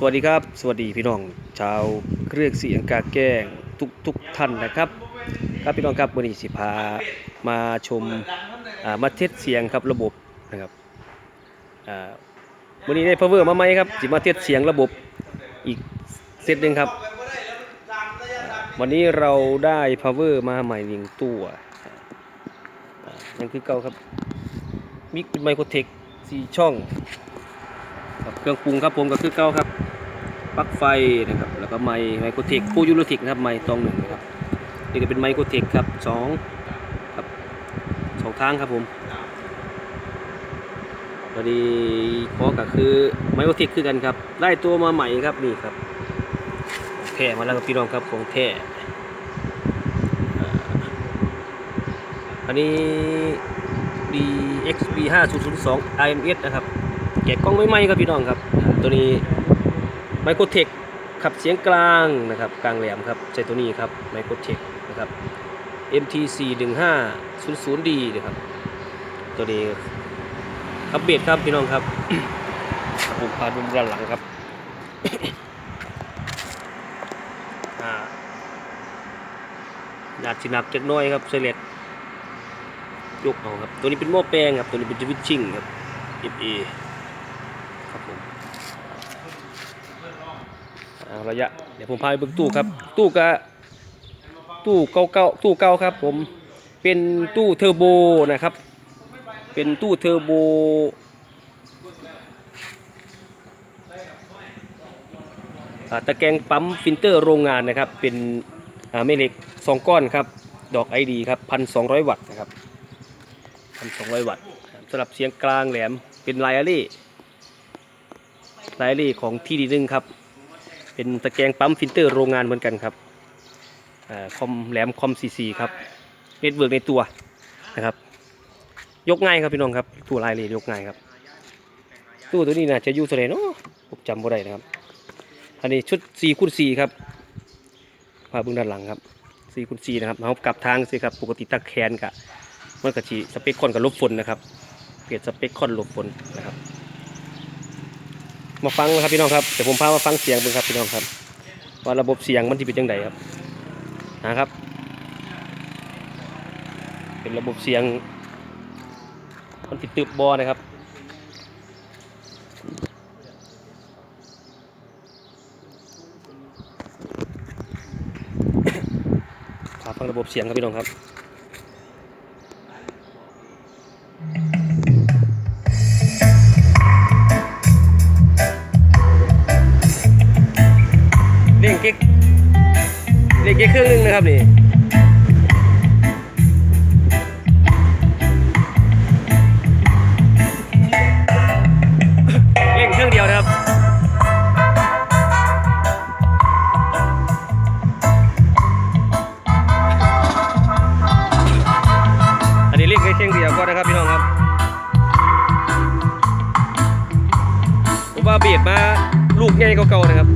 สวัสดีครับ สวัสดีพี่น้อง ชาวเครื่องเสียงกาแก้งทุกทุกท่านนะครับ ครับพี่น้องครับวันนี้สิพามาชมมาเทสเสียงครับระบบนะครับวันนี้ได้พาวเวอร์มาไหมครับสิมาเทสเสียงระบบอีกเซตหนึ่งครับ วันนี้เราได้พาวเวอร์มาใหม่หนึ่งตัวอ่านั่นคือเก่าครับมิกเป็นไมโครเทคสี่ช่อง ครับเครื่องปรุงครับผมก็คือเก้าครับปลั๊กไฟนะครับแล้วก็ไมค์ไมโครเทคปูยูโรเทคนะครับไมค์ตองหนึ่งนะครับนี่ก็เป็นไมโครเทคครับสองครับสองทางครับผมพอดีพอก็คือไมโครเทคคือกันครับได้ตัวมาใหม่ครับนี่ครับของแท้มาแล้วครับพี่น้องครับของแท้อ่าอันนี้ DXB 5002 IMS นะครับ แกะกล้องไม่ไหมครับพี่น้องครับ ตัวนี้ไมโครเทคขับเสียงกลางนะครับกลางแหลมครับใช้ตัวนี้ครับไมโครเทคนะครับ MT4 15 00D นะครับ ตัวนี้อัปเดครับพี่น้องครับผมพาดูด้านหลังครับอ่าหนาดสินักจักน้อยครับเซเลตยกเอาครับ ตัวนี้เป็นหม้อแปลงครับ ตัวนี้เป็นสวิตชิ่งครับ FA ครับผม เอาระยะเดี๋ยวผมพาไปเบิ่งตู้ครับ ตู้กะตู้เก่าเก่าตู้เก่าครับ ผมเป็นตู้เทอร์โบนะครับ เป็นตู้เทอร์โบตะแกรงปั๊มฟิลเตอร์โรงงานนะครับ เป็นแม่เหล็กสองก้อนครับ ดอกไอดีครับพันสองร้อยวัตต์นะครับพันสองร้อยวัตต์สำหรับเสียงกลางแหลมเป็นไลอารี่ไลอารี่ของที่ดีนึงครับ เป็นตะแกรงปั๊มฟิลเตอร์โรงงานเหมือนกันครับอคอมแหลมคอมซีซีครับเน็ตเวิร์กในตัวนะครับ ยกง่ายครับพี่น้องครับตู้ลารี่ยยกง่ายครับ ตู้ตัวนี้น่าจะอยู่เท่าไหร่เนาะผมจำบ่ได้นะครับ อันนี้ชุด4คูณ4ครับพาเบื้องด้านหลังครับ4คูณ4นะครับเอากลับทางสิครับปกติตะแคนกะมันกะชีสเปคคอนกับลบฝนนะครับเปลี่ยนสเปคคอนลบฝนนะครับ มาฟังนะครับพี่น้องครับเดี๋ยวผมพามาฟังเสียงเบิ่งครับพี่น้องครับ ว่าระบบเสียงมันจะเป็นยังไงครับนะครับ เป็นระบบเสียง มันติดตึบบอนะครับพาฟังระบบเสียงครับพี่น้องครับ เล่งเก๊กเครื่งหนึงนะครับนี่เล่งเครื่องเดียวนะครับอันนี้เล่งแค่เครื่องเดียวก็นะครับพี่น้องครับผมว่าเบียดมาลูกใหญ่เก่าๆนะครับ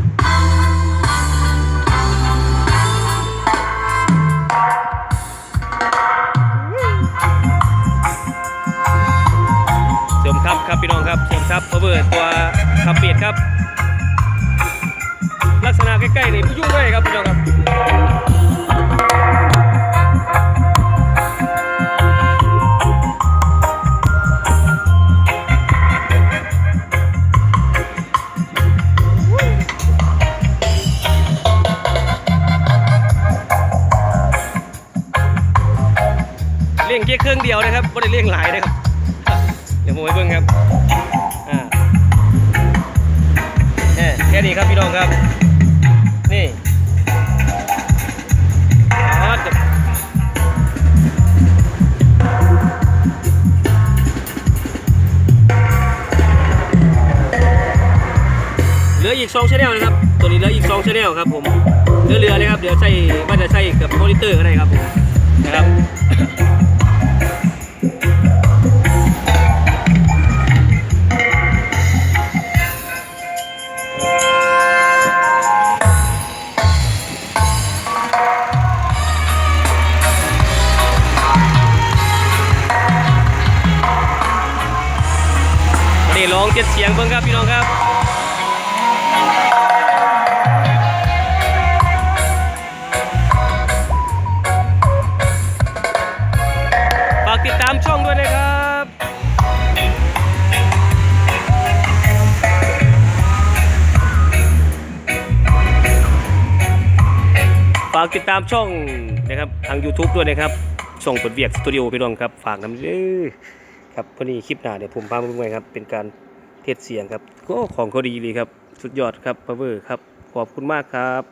ครับพี่น้องครับเสริมทับพาเวอร์ตัวขับเบียดครับ ลักษณะใกล้ๆนี่ผู้ยุ่งเลยครับพี่น้องครับเลี้ยงแค่เครื่องเดียวนะครับไม่ได้เลี้ยงหลายนะครับ ยวผมไปเบิ่งครับอ่าแค่แค่นี้ครับพี่น้องครับ นี่อ๋อจะเหลืออีก2ชแนลนะครับ ตัวนี้เหลืออีก2ชแนลครับผมเหลือเรือเลยครับ เดี๋ยวใส่ว่าจะใส่กับมอนิเตอร์ก็ได้ครับผมนะครับ องเจ็ดเสียงเบิ้งครับพี่น้องครับฝากติดตามช่องด้วยนะครับฝากติดตามช่องนะครับทาง YouTube ด้วยนะครับส่งผลเวียกสตูดิโอพี่น้องครับ ฝากน้ำเด้อครับพอนี้คลิปหน้าเดี๋ยวผมพาไปดูไงครับ เป็นการ เทศเสียงครับก็ของเขาดีเลยครับ สุดยอดครับพาวเวอร์ครับ ขอบคุณมากครับ